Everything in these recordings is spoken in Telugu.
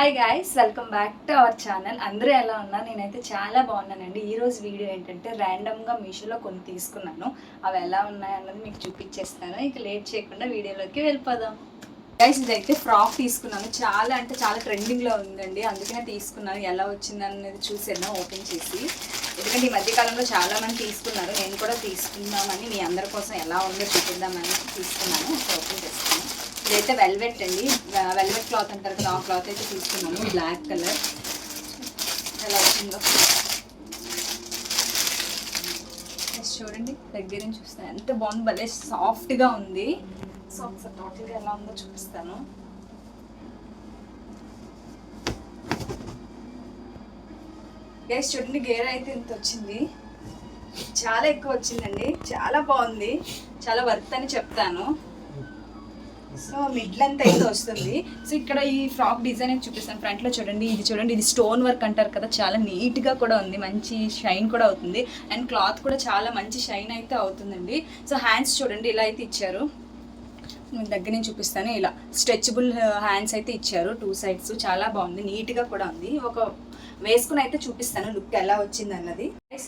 Hi guys welcome back to our channel అందరూ ఎలా ఉన్నారు? నేనైతే చాలా బాగున్నానండి. ఈరోజు వీడియో ఏంటంటే ర్యాండమ్గా మీషోలో కొన్ని తీసుకున్నాను. అవి ఎలా ఉన్నాయన్నది మీకు చూపించేస్తాను. ఇక లేట్ చేయకుండా వీడియోలోకి వెళ్ళిపోదాం. గైస్ ఇదైతే ఫ్రాక్ తీసుకున్నాను. చాలా అంటే చాలా ట్రెండింగ్లో ఉందండి. అందుకనే తీసుకున్నాను. ఎలా వచ్చిందనేది చూసాను ఓపెన్ చేసి. ఎందుకంటే ఈ మధ్యకాలంలో చాలా మంది తీసుకున్నారు. నేను కూడా తీసుకుందామని మీ అందరి కోసం ఎలా ఉందో చూపిద్దామని తీసుకున్నాను. ఓపెన్ చేస్తాను. ఇదైతే వెల్వెట్ అండి. వెల్వెట్ క్లాత్ అంటారు కదా ఆ క్లాత్ అయితే తీసుకున్నాను. Black colour. ఎలా వచ్చిందో. చూడండి దగ్గర నుంచి చూస్తాను. ఎంత బాగుంది భలే సాఫ్ట్గా ఉంది. సో ఒకసారి టోటల్గా ఎలా ఉందో చూపిస్తాను. గైస్ చూడండి గేర్ అయితే ఇంత వచ్చింది. చాలా ఎక్కువ వచ్చిందండి. చాలా బాగుంది. చాలా వర్త్ అని చెప్తాను. సో మిడ్ లెంత్ అయితే వస్తుంది. సో ఇక్కడ ఈ ఫ్రాక్ డిజైన్ అయితే చూపిస్తాను. ఫ్రంట్లో చూడండి ఇది చూడండి ఇది స్టోన్ వర్క్ అంటారు కదా చాలా నీట్గా కూడా ఉంది. మంచి షైన్ కూడా అవుతుంది. అండ్ క్లాత్ కూడా చాలా మంచి షైన్ అయితే అవుతుందండి. సో హ్యాండ్స్ చూడండి ఇలా అయితే ఇచ్చారు. దగ్గర నుంచి చూపిస్తాను ఇలా స్ట్రెచబుల్ హ్యాండ్స్ uh, అయితే ఇచ్చారు. టూ సైడ్స్ చాలా బాగుంది నీట్గా కూడా ఉంది. ఒక వేసుకుని అయితే చూపిస్తాను. లుక్ ఎలా వచ్చింది అన్నది.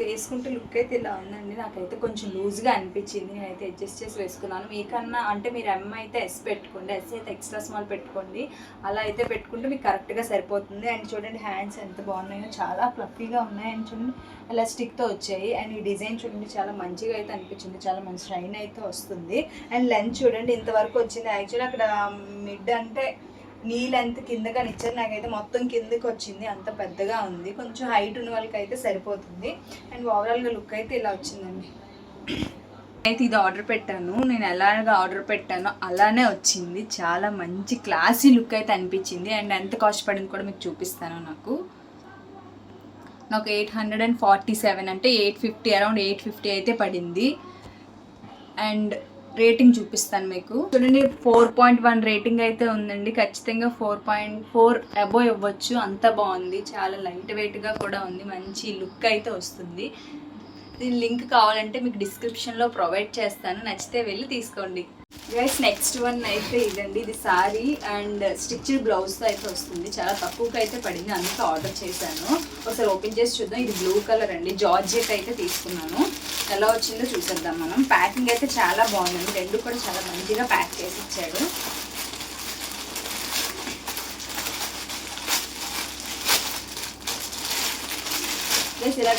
వేసుకుంటే లుక్ అయితే ఇలా ఉందండి. నాకైతే కొంచెం లూజ్గా అనిపించింది. నేనైతే అడ్జస్ట్ చేసి వేసుకున్నాను. మీకన్నా అంటే మీరు ఎమ్ అయితే ఎస్ పెట్టుకోండి. ఎస్ అయితే ఎక్స్ట్రా స్మాల్ పెట్టుకోండి. అలా అయితే పెట్టుకుంటే మీకు కరెక్ట్గా సరిపోతుంది. అండ్ చూడండి హ్యాండ్స్ ఎంత బాగున్నాయో. చాలా ఫ్లఫీగా ఉన్నాయి. అండ్ చూడండి అలా స్టిక్తో వచ్చాయి. అండ్ ఈ డిజైన్ చూడండి చాలా మంచిగా అయితే అనిపించింది. చాలా మంచి షైన్ అయితే వస్తుంది. అండ్ లెంత్ చూడండి ఇంతవరకు వచ్చింది. యాక్చువల్లీ అక్కడ మిడ్ అంటే నీ లెంత్ కిందగా ఇచ్చారు. నాకైతే మొత్తం కిందకి వచ్చింది. అంత పెద్దగా ఉంది. కొంచెం హైట్ ఉన్న వాళ్ళకి అయితే సరిపోతుంది అండ్ ఓవరాల్గా లుక్ అయితే ఇలా వచ్చిందండి. అయితే ఇది ఆర్డర్ పెట్టాను. నేను ఎలాగ ఆర్డర్ పెట్టానో అలానే వచ్చింది. చాలా మంచి క్లాసీ లుక్ అయితే అనిపించింది. అండ్ ఎంత కాస్ట్ పడింది కూడా మీకు చూపిస్తాను నాకు. నాకు eight hundred and forty seven అంటే eight fifty around eight fifty అయితే పడింది. అండ్ రేటింగ్ చూపిస్తాను మీకు. చూడండి ఫోర్ పాయింట్ వన్ రేటింగ్ అయితే ఉందండి. ఖచ్చితంగా ఫోర్ పాయింట్ ఫోర్ అబో ఇవ్వచ్చు. అంత బాగుంది. చాలా లైట్ వెయిట్గా కూడా ఉంది. మంచి లుక్ అయితే వస్తుంది. దీని లింక్ కావాలంటే మీకు డిస్క్రిప్షన్లో ప్రొవైడ్ చేస్తాను. నచ్చితే వెళ్ళి తీసుకోండి. గైస్ నెక్స్ట్ వన్ అయితే ఇదండి. ఇది సారీ అండ్ స్టిచ్డ్ బ్లౌజ్తో అయితే వస్తుంది. చాలా తక్కువకి అయితే పడింది. అందుకే ఆర్డర్ చేశాను. ఒకసారి ఓపెన్ చేసి చూద్దాం. ఇది బ్లూ కలర్ అండి. జార్జెట్ అయితే తీసుకున్నాను. ఎలా వచ్చిందో చూసేద్దాం మనం. ప్యాకింగ్ అయితే చాలా బాగుందండి. రెండు కూడా చాలా మంచిగా ప్యాక్ చేసి ఇచ్చాడు. ప్లస్ ఇలా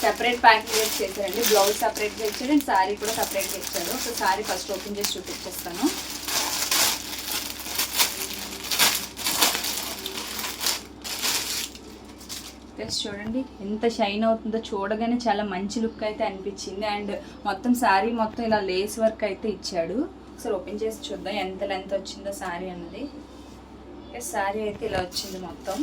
సెపరేట్ ప్యాకింగ్ చేశారండి. బ్లౌజ్ సపరేట్గా ఇచ్చాడు. అండ్ శారీ కూడా సపరేట్గా ఇచ్చాడు. సో శారీ ఫస్ట్ ఓపెన్ చేసి చూపించేస్తాను. ప్లస్ చూడండి. ఎంత షైన్ అవుతుందో చూడగానే చాలా మంచి లుక్ అయితే అనిపించింది. అండ్ మొత్తం శారీ మొత్తం ఇలా లేస్ వర్క్ అయితే ఇచ్చాడు. ఒకసారి ఓపెన్ చేసి చూద్దాం. ఎంత లెంత్ వచ్చిందో శారీ అన్నది. శారీ అయితే ఇలా వచ్చింది మొత్తం.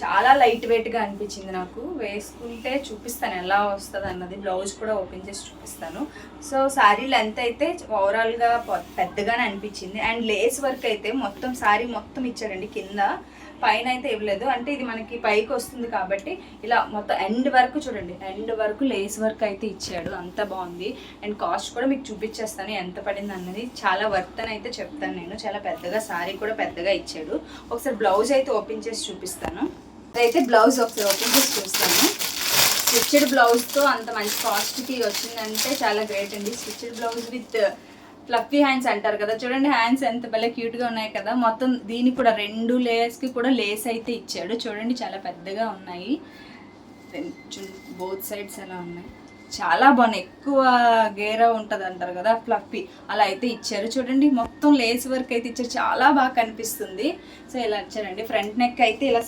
చాలా లైట్ వెయిట్గా అనిపించింది నాకు. వేసుకుంటే చూపిస్తాను ఎలా వస్తుంది అన్నది. బ్లౌజ్ కూడా ఓపెన్ చేసి చూపిస్తాను. సో శారీ లెంత్ అయితే ఓవరాల్గా పెద్దగానే అనిపించింది. అండ్ లేస్ వర్క్ అయితే మొత్తం శారీ మొత్తం ఇచ్చాడండి కింద. పైన అయితే ఇవ్వలేదు అంటే ఇది మనకి పైకి వస్తుంది కాబట్టి ఇలా మొత్తం ఎండ్ వరకు చూడండి. ఎండ్ వరకు లేస్ వర్క్ అయితే ఇచ్చాడు. అంత బాగుంది. అండ్ కాస్ట్ కూడా మీకు చూపించేస్తాను ఎంత పడింది అన్నది. చాలా వర్త్ అని అయితే చెప్తాను నేను. చాలా పెద్దగా శారీ కూడా పెద్దగా ఇచ్చాడు. ఒకసారి బ్లౌజ్ అయితే ఓపెన్ చేసి చూపిస్తాను. అయితే బ్లౌజ్ ఒకసారి ఓపెన్ చేసి చూస్తాను స్టిచ్డ్ బ్లౌజ్తో అంత మంచి కాస్ట్కి వచ్చిందంటే చాలా గ్రేట్ అండి. Stitched blouse with fluffy hands అంటారు కదా. చూడండి హ్యాండ్స్ ఎంత భలే క్యూట్గా ఉన్నాయి కదా. మొత్తం దీనికి కూడా రెండు లేయర్స్కి కూడా లేస్ అయితే ఇచ్చాడు. చూడండి చాలా పెద్దగా ఉన్నాయి. బోత్ సైడ్స్ ఎలా ఉన్నాయి. చాలా బాగున్నాయి. ఎక్కువ గేరా ఉంటుంది అంటారు కదా ఫ్లఫీ అలా అయితే ఇచ్చారు. చూడండి మొత్తం లేస్ వర్క్ అయితే ఇచ్చారు. చాలా బాగా కనిపిస్తుంది. సో ఇలా ఇచ్చారండి. ఫ్రంట్ నెక్ అయితే ఇలా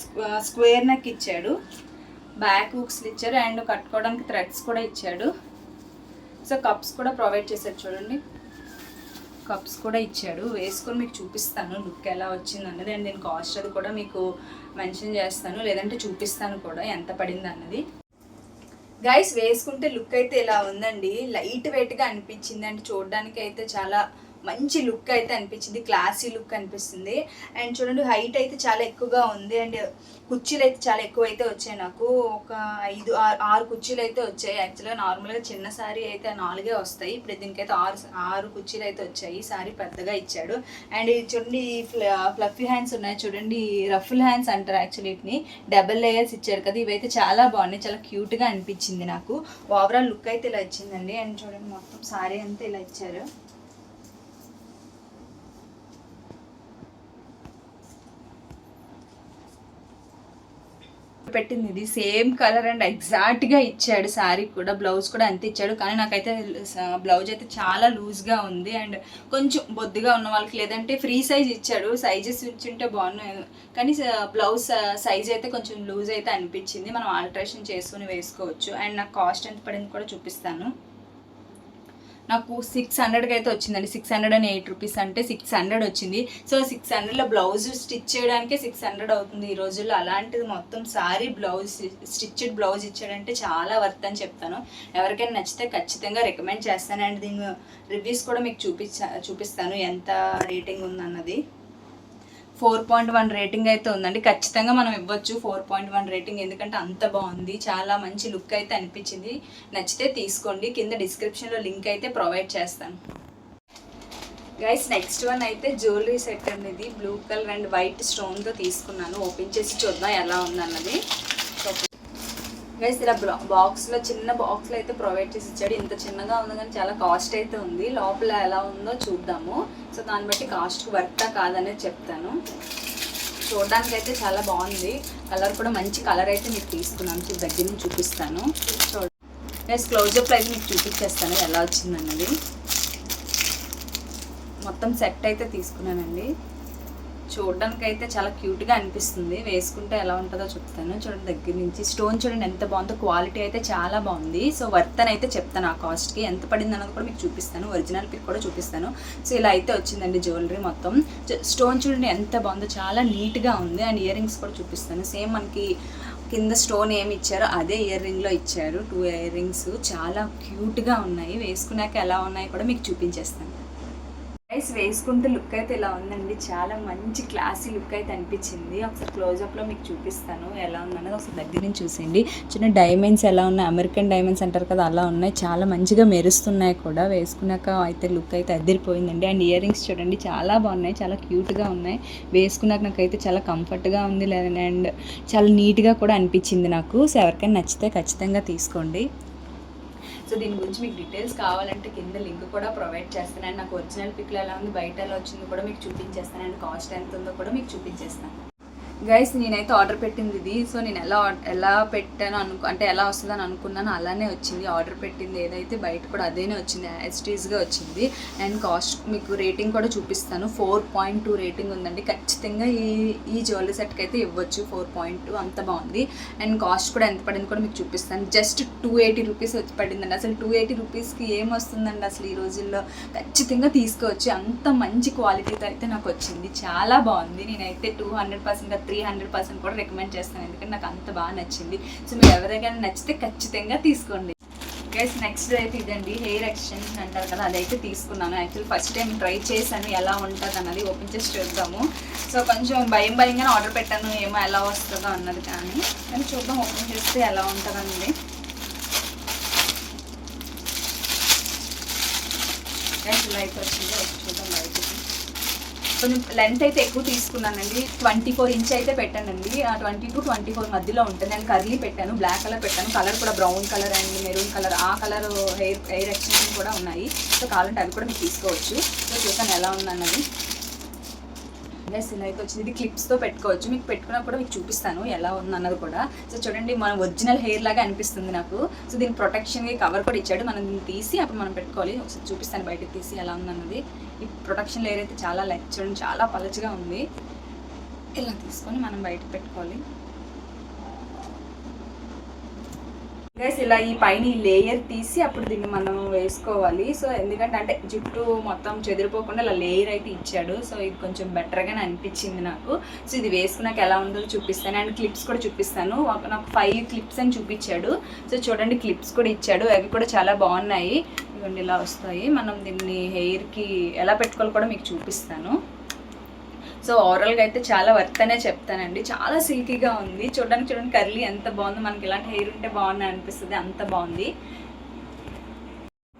స్క్వేర్ నెక్ ఇచ్చాడు. బ్యాక్ హుక్స్లు ఇచ్చారు. అండ్ కట్టుకోవడానికి థ్రెడ్స్ కూడా ఇచ్చాడు. సో కప్స్ కూడా ప్రొవైడ్ చేశారు. చూడండి. కప్స్ కూడా ఇచ్చాడు. వేసుకొని మీకు చూపిస్తాను లుక్ ఎలా వచ్చింది అన్నది. అండ్ నేను కాస్ట్ అది కూడా మీకు మెన్షన్ చేస్తాను. లేదంటే చూపిస్తాను కూడా ఎంత పడింది అన్నది. గైస్ వేసుకుంటే లుక్ అయితే ఇలా ఉందండి. లైట్ వెయిట్గా అనిపించింది. అండ్ చూడడానికి అయితే చాలా మంచి లుక్ అయితే అనిపించింది క్లాసీ లుక్ అనిపిస్తుంది. అండ్ చూడండి హైట్ అయితే చాలా ఎక్కువగా ఉంది. అండ్ కుర్చీలు అయితే చాలా ఎక్కువ అయితే వచ్చాయి నాకు. ఒక ఐదు ఆరు ఆరు కుర్చీలు అయితే వచ్చాయి. యాక్చువల్గా నార్మల్గా చిన్న సారీ అయితే నాలుగే వస్తాయి. ఇప్పుడు దీనికైతే ఆరు ఆరు కుర్చీలు అయితే వచ్చాయి. సారీ పెద్దగా ఇచ్చాడు. అండ్ ఇది చూడండి ఫ్లఫీ హ్యాండ్స్ ఉన్నాయి. చూడండి రఫుల్ హ్యాండ్స్ అంటారు యాక్చువల్లీ వీటిని. డబల్ లేయర్స్ ఇచ్చారు కదా ఇవైతే చాలా బాగున్నాయి. చాలా క్యూట్గా అనిపించింది నాకు. ఓవరాల్ లుక్ అయితే ఇలా ఇచ్చిందండి. అండ్ చూడండి మొత్తం సారీ అంతా ఇలా ఇచ్చారు. పెట్టింది ఇది సేమ్ కలర్ అండ్ ఎగ్జాక్ట్గా ఇచ్చాడు శారీ కూడా. బ్లౌజ్ కూడా అంతే ఇచ్చాడు. కానీ నాకైతే బ్లౌజ్ అయితే చాలా లూజ్గా ఉంది. అండ్ కొంచెం బొద్దుగా ఉన్న వాళ్ళకి లేదంటే ఫ్రీ సైజ్ ఇచ్చాడు. సైజెస్ ఇచ్చింటే బాగున్నాయి. కానీ బ్లౌజ్ సైజ్ అయితే కొంచెం లూజ్ అయితే అనిపించింది. మనం ఆల్టరేషన్ చేసుకుని వేసుకోవచ్చు. అండ్ నాకు కాస్ట్ ఎంత పడింది కూడా చూపిస్తాను. నాకు సిక్స్ హండ్రెడ్కి అయితే వచ్చిందండి. Six hundred and eight rupees అంటే సిక్స్ హండ్రెడ్ వచ్చింది. సో సిక్స్ హండ్రెడ్లో బ్లౌజ్ స్టిచ్ చేయడానికే సిక్స్ హండ్రెడ్ అవుతుంది ఈ రోజుల్లో. అలాంటిది మొత్తం సారీ బ్లౌజ్ స్టిచ్డ్ బ్లౌజ్ ఇచ్చాడంటే చాలా వర్త్ అని చెప్తాను. ఎవరికైనా నచ్చితే ఖచ్చితంగా రికమెండ్ చేస్తాను అండ్ దీని రివ్యూస్ కూడా మీకు చూపించా చూపిస్తాను ఎంత రేటింగ్ ఉందన్నది. ఫోర్ పాయింట్ వన్ రేటింగ్ అయితే ఉందండి. ఖచ్చితంగా మనం ఇవ్వచ్చు ఫోర్ పాయింట్ వన్ రేటింగ్. ఎందుకంటే అంత బాగుంది. చాలా మంచి లుక్ అయితే అనిపించింది. నచ్చితే తీసుకోండి. కింద డిస్క్రిప్షన్లో లింక్ అయితే ప్రొవైడ్ చేస్తాను. గైస్ నెక్స్ట్ వన్ అయితే జ్యువెలరీ సెట్ అనేది బ్లూ కలర్ అండ్ వైట్ స్టోన్తో తీసుకున్నాను. ఓపెన్ చేసి చూద్దాం ఎలా ఉందన్నది. గైస్ ఇలా బాక్స్లో చిన్న బాక్స్లో అయితే ప్రొవైడ్ చేసి ఇచ్చాడు. ఇంత చిన్నగా ఉంది కానీ చాలా కాస్ట్ అయితే ఉంది. లోపల ఎలా ఉందో చూద్దాము. సో దాన్ని బట్టి కాస్ట్ వర్తా కాదనేది చెప్తాను. చూడడానికి అయితే చాలా బాగుంది. కలర్ కూడా మంచి కలర్ అయితే మీకు తీసుకున్నాను. చూ- దగ్గర నుంచి చూపిస్తాను. చూడ. గైస్ క్లోజప్ అయితే మీకు చూపించేస్తాను ఎలా వచ్చిందన్నది. మొత్తం సెట్ అయితే తీసుకున్నానండి. చూడడానికి అయితే చాలా క్యూట్గా అనిపిస్తుంది. వేసుకుంటే ఎలా ఉంటుందో చెప్తాను. చూడండి దగ్గర నుంచి స్టోన్ చూడండి ఎంత బాగుందో క్వాలిటీ అయితే చాలా బాగుంది. సో వర్త్ అని అయితే చెప్తాను ఆ కాస్ట్కి. ఎంత పడింది అన్నది కూడా మీకు చూపిస్తాను. ఒరిజినల్ పిక్ కూడా చూపిస్తాను. సో ఇలా అయితే వచ్చిందండి జ్యువెలరీ మొత్తం. స్టోన్ చూడండి ఎంత బాగుందో చాలా నీట్గా ఉంది. అండ్ ఇయర్ రింగ్స్ కూడా చూపిస్తాను. సేమ్ మనకి కింద స్టోన్ ఏమి ఇచ్చారో అదే ఇయర్ రింగ్లో ఇచ్చారు. టూ ఇయర్ రింగ్స్ చాలా క్యూట్గా ఉన్నాయి. వేసుకున్నాక ఎలా ఉన్నాయి కూడా మీకు చూపించేస్తాను. గైస్ వేసుకుంటే లుక్ అయితే ఇలా ఉందండి. చాలా మంచి క్లాసీ లుక్ అయితే అనిపించింది. ఒకసారి క్లోజప్లో మీకు చూపిస్తాను ఎలా ఉందన్నది ఒకసారి దగ్గర నుంచి చూసేయండి. చిన్న డైమండ్స్ ఎలా ఉన్నాయి? అమెరికన్ డైమండ్స్ అంటారు కదా అలా ఉన్నాయి. చాలా మంచిగా మెరుస్తున్నాయి కూడా. వేసుకున్నాక అయితే లుక్ అయితే అదిరిపోయిందండి. అండ్ ఇయర్ రింగ్స్ చూడండి చాలా బాగున్నాయి. చాలా క్యూట్గా ఉన్నాయి. వేసుకున్నాక నాకైతే చాలా కంఫర్ట్గా ఉంది లేదండి. అండ్ చాలా నీట్గా కూడా అనిపించింది నాకు. సో ఎవరికైనా నచ్చితే ఖచ్చితంగా తీసుకోండి. సో దీని గురించి మీకు డీటెయిల్స్ కావాలంటే కింద లింక్ కూడా ప్రొవైడ్ చేస్తాను. నాకు ఒరిజినల్ పిక్లు ఎలా ఉంది బయట ఎలా వచ్చిందో కూడా మీకు చూపించేస్తాను. కాస్ట్ ఎంత ఉందో కూడా మీకు చూపించేస్తాను. గైస్ నేనైతే ఆర్డర్ పెట్టింది ఇది. సో నేను ఎలా ఎలా పెట్టాను అనుకు అంటే ఎలా వస్తుందని అనుకున్నాను. అలానే వచ్చింది. ఆర్డర్ పెట్టింది ఏదైతే బయట కూడా అదేనే వచ్చింది. యాస్టీస్గా వచ్చింది. అండ్ కాస్ట్ మీకు రేటింగ్ కూడా చూపిస్తాను. ఫోర్ పాయింట్ టూ రేటింగ్ ఉందండి. ఖచ్చితంగా ఈ ఈ జ్యువెలరీ సెట్కి అయితే ఇవ్వచ్చు. ఫోర్ పాయింట్ టూ అంత బాగుంది. అండ్ కాస్ట్ కూడా ఎంత పడింది కూడా మీకు చూపిస్తాను. జస్ట్ టూ ఎయిటీ రూపీస్ వచ్చి పడిందండి. అసలు టూ ఎయిటీ రూపీస్కి ఏం వస్తుందండి అసలు ఈ రోజుల్లో? ఖచ్చితంగా తీసుకోవచ్చు అంత మంచి క్వాలిటీతో అయితే నాకు వచ్చింది. చాలా బాగుంది. నేనైతే two hundred percent three hundred percent కూడా రికమెండ్ చేస్తాను. ఎందుకంటే నాకు అంత బాగా నచ్చింది. సో మీరు ఎవరికైనా నచ్చితే ఖచ్చితంగా తీసుకోండి. గైస్ నెక్స్ట్ అయితే ఇదండి. హెయిర్ ఎక్స్టెన్షన్ అంటారు కదా అదైతే తీసుకున్నాను. యాక్చువల్ ఫస్ట్ టైం ట్రై చేశాను. ఎలా ఉంటుంది అన్నది ఓపెన్ చేసి చూద్దాము. సో కొంచెం భయం భయంగానే ఆర్డర్ పెట్టాను. ఏమో ఎలా వస్తుందో అన్నది కానీ. కానీ చూద్దాం ఓపెన్ చేస్తే ఎలా ఉంటుందండి గైస్ ఇలా అయితే వచ్చింది. కొంచెం లెంత్ అయితే ఎక్కువ తీసుకున్నానండి. ట్వంటీ ఫోర్ ఇంచ్ అయితే పెట్టానండి. ఆ ట్వంటీ టు ట్వంటీ ఫోర్ మధ్యలో ఉంటుంది. నేను కర్లీ పెట్టాను బ్లాక్ కలర్ పెట్టాను. కలర్ కూడా brown colour and maroon colour ఆ కలర్ హెయిర్ హెయిర్ ఎక్స్టెన్షన్ కూడా ఉన్నాయి. సో కావాలంటే అవి కూడా మీరు తీసుకోవచ్చు. సో చూసాను ఎలా ఉందన్నది. ఎస్ ఇలా అయితే వచ్చింది. ఇది క్లిప్స్తో పెట్టుకోవచ్చు. మీకు పెట్టుకున్నప్పుడు మీకు చూపిస్తాను ఎలా ఉంది అన్నది కూడా. సో చూడండి మన ఒరిజినల్ హెయిర్ లాగా అనిపిస్తుంది నాకు. సో దీని ప్రొటెక్షన్కి కవర్ కూడా ఇచ్చాడు. మనం దీన్ని తీసి అప్పుడు మనం పెట్టుకోవాలి. ఒకసారి చూపిస్తాను బయటకు తీసి ఎలా ఉందన్నది ఈ ప్రొటెక్షన్ లేయర్ అయితే చాలా లైక్ చూడండి చాలా పలచగా ఉంది. ఇలా తీసుకొని మనం బయట పెట్టుకోవాలి. గైస్ ఇలా ఈ పైన ఈ లేయర్ తీసి అప్పుడు దీన్ని మనం వేసుకోవాలి. సో ఎందుకంటే అంటే జుట్టు మొత్తం చెదిరిపోకుండా ఇలా లేయర్ అయితే ఇచ్చాడు. సో ఇది కొంచెం బెటర్గానే అనిపించింది నాకు. సో ఇది వేసుకున్నాక ఎలా ఉందో చూపిస్తాను. అండ్ క్లిప్స్ కూడా చూపిస్తాను. ఒక నాకు ఫైవ్ క్లిప్స్ అని చూపించాడు. సో చూడండి క్లిప్స్ కూడా ఇచ్చాడు. అవి కూడా చాలా బాగున్నాయి. ఇవ్వండి ఇలా వస్తాయి. మనం దీన్ని హెయిర్కి ఎలా పెట్టుకోవాలి కూడా మీకు చూపిస్తాను. సో ఓవరాల్గా అయితే చాలా వర్త్ అనే చెప్తానండి. చాలా సిల్కీగా ఉంది. చూడడానికి చూడండి కర్లీ ఎంత బాగుంది. మనకి ఇలాంటి హెయిర్ ఉంటే బాగుంది అనిపిస్తుంది. అంత బాగుంది.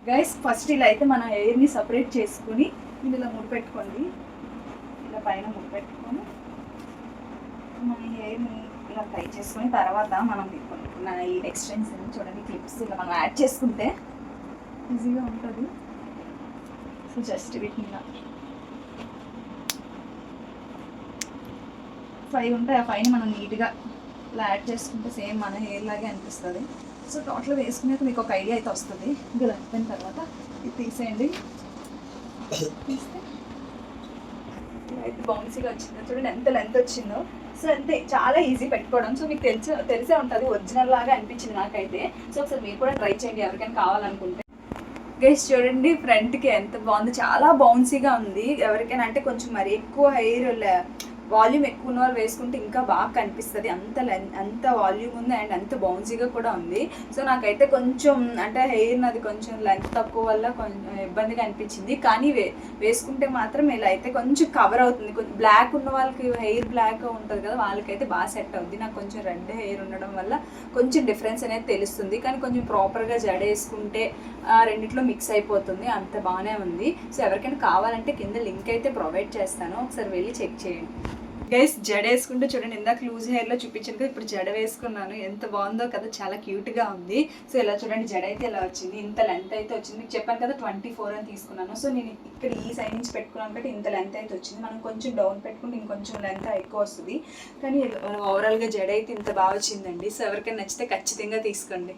గైస్ ఫస్ట్ ఇలా అయితే మన హెయిర్ని సపరేట్ చేసుకుని ఇది ఇలా ముడి పెట్టుకోండి. ఇలా పైన ముడి పెట్టుకొని మన హెయిర్ని ఇలా ట్రై చేసుకుని తర్వాత మనం మన ఈ ఎక్స్టెన్షన్ చూడండి క్లిప్స్ ఇలా మనం యాడ్ చేసుకుంటే ఈజీగా ఉంటుంది. సో జస్ట్ వీటిని ఇలా ఫైవ్ ఉంటాయి ఆ ఫైవ్ మనం నీట్గా ఇలా యాడ్ చేసుకుంటే సేమ్ మన హెయిర్ లాగే అనిపిస్తుంది. సో టోటల్ వేసుకునేది మీకు ఒక ఐడియా అయితే వస్తుంది. ఇది అయిపోయిన తర్వాత ఇది తీసేయండి. తీస్తే అయితే బౌన్సీగా వచ్చిందో? చూడండి ఎంత లెంత్ వచ్చిందో. సో అంతే చాలా ఈజీ పెట్టుకోవడం. సో మీకు తెలిసి తెలిసే ఉంటుంది ఒరిజినల్ లాగా అనిపించింది నాకైతే. సో ఒకసారి మీరు కూడా ట్రై చేయండి ఎవరికైనా కావాలనుకుంటే. గైస్ చూడండి ఫ్రంట్కి ఎంత బాగుంది. చాలా బౌన్సీగా ఉంది. ఎవరికైనా అంటే కొంచెం మరి ఎక్కువ హెయిర్ వాల్యూమ్ ఎక్కువ ఉన్న వాళ్ళు వేసుకుంటే ఇంకా బాగా కనిపిస్తుంది. అంత అంత వాల్యూమ్ ఉంది అండ్ అంత బౌన్సీగా కూడా ఉంది. సో నాకైతే కొంచెం అంటే హెయిర్ నాది కొంచెం లెంత్ తక్కువ వల్ల కొంచెం ఇబ్బందిగా అనిపించింది. కానీ వే వేసుకుంటే మాత్రం ఇలా అయితే కొంచెం కవర్ అవుతుంది. కొంచెం బ్లాక్ ఉన్న వాళ్ళకి హెయిర్ బ్లాక్ ఉంటుంది కదా వాళ్ళకైతే బాగా సెట్ అవుతుంది నాకు కొంచెం రెడ్ హెయిర్ ఉండడం వల్ల కొంచెం డిఫరెన్స్ అనేది తెలుస్తుంది. కానీ కొంచెం ప్రాపర్గా జడేసుకుంటే ఆ రెండిట్లో మిక్స్ అయిపోతుంది. అంత బాగానే ఉంది. సో ఎవరికైనా కావాలంటే కింద లింక్ అయితే ప్రొవైడ్ చేస్తాను. ఒకసారి వెళ్ళి చెక్ చేయండి. గైస్ జడ వేసుకుంటే చూడండి ఇందాక లూజ్ హెయిర్లో చూపించాను కదా ఇప్పుడు జడ వేసుకున్నాను. ఎంత బాగుందో కదా చాలా క్యూట్గా ఉంది. సో ఇలా చూడండి జడ అయితే ఇలా వచ్చింది. ఇంత లెంత్ అయితే వచ్చింది. మీకు చెప్పాను కదా ట్వంటీ ఫోర్ అని తీసుకున్నాను. సో నేను ఇక్కడ ఈ సైడ్ నుంచి పెట్టుకున్నాను కాబట్టి ఇంత లెంత్ అయితే వచ్చింది. మనం కొంచెం డౌన్ పెట్టుకుంటే ఇంకొంచెం లెంత్ ఎక్కువ వస్తుంది. కానీ ఓవరాల్గా జడ అయితే ఇంత బాగా వచ్చిందండి. సో ఎవరికైనా నచ్చితే ఖచ్చితంగా తీసుకోండి.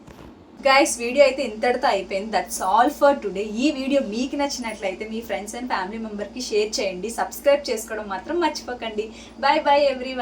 గైస్ వీడియో అయితే ఇంతటితో అయిపోయింది. దట్స్ ఆల్ ఫర్ టుడే ఈ వీడియో మీకు నచ్చినట్లయితే మీ ఫ్రెండ్స్ అండ్ ఫ్యామిలీ మెంబర్కి షేర్ చేయండి. సబ్స్క్రైబ్ చేసుకోవడం మాత్రం మర్చిపోకండి. Bye bye every